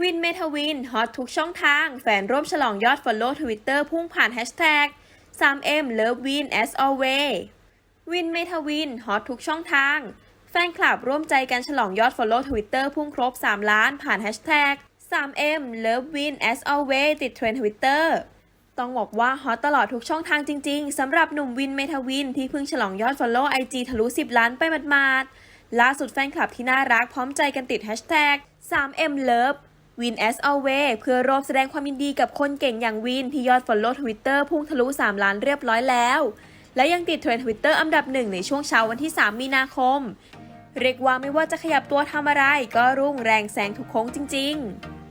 วินเมทาวินฮอตทุกช่องทาง แฟนร่วมฉลองยอด Follow Twitter พุ่งผ่านแฮชแท็ก 3M Love Win as always วินเมทาวินฮอตทุกช่องทาง แฟนคลับร่วมใจกันฉลองยอด Follow Twitter พุ่งครบ 3 ล้านผ่านแฮชแท็ก 3M Love Win as always ติดเทรนด์ Twitter ต้องบอกว่าฮอตตลอดทุกช่องทางจริงๆสำหรับหนุ่มวินเมทาวินที่เพิ่งฉลองยอด Follow IG ทะลุ 10 ล้านไปหมาดๆล่าสุดแฟนคลับที่น่ารักพร้อมใจกันติดแฮชแท็ก 3M Love Win as always เพื่อรวมแสดงความยินดีกับคนเก่งอย่างวินที่ยอดฟอลโล่ทวิตเตอร์พุ่งทะลุ 3 ล้านเรียบร้อยแล้ว และยังติดเทรนด์ทวิตเตอร์อันดับหนึ่งในช่วงเช้าวันที่ 3 มีนาคม เรียกว่าไม่ว่าจะขยับตัวทำอะไร ก็รุ่งแรงแสงทุกโค้งจริง ๆ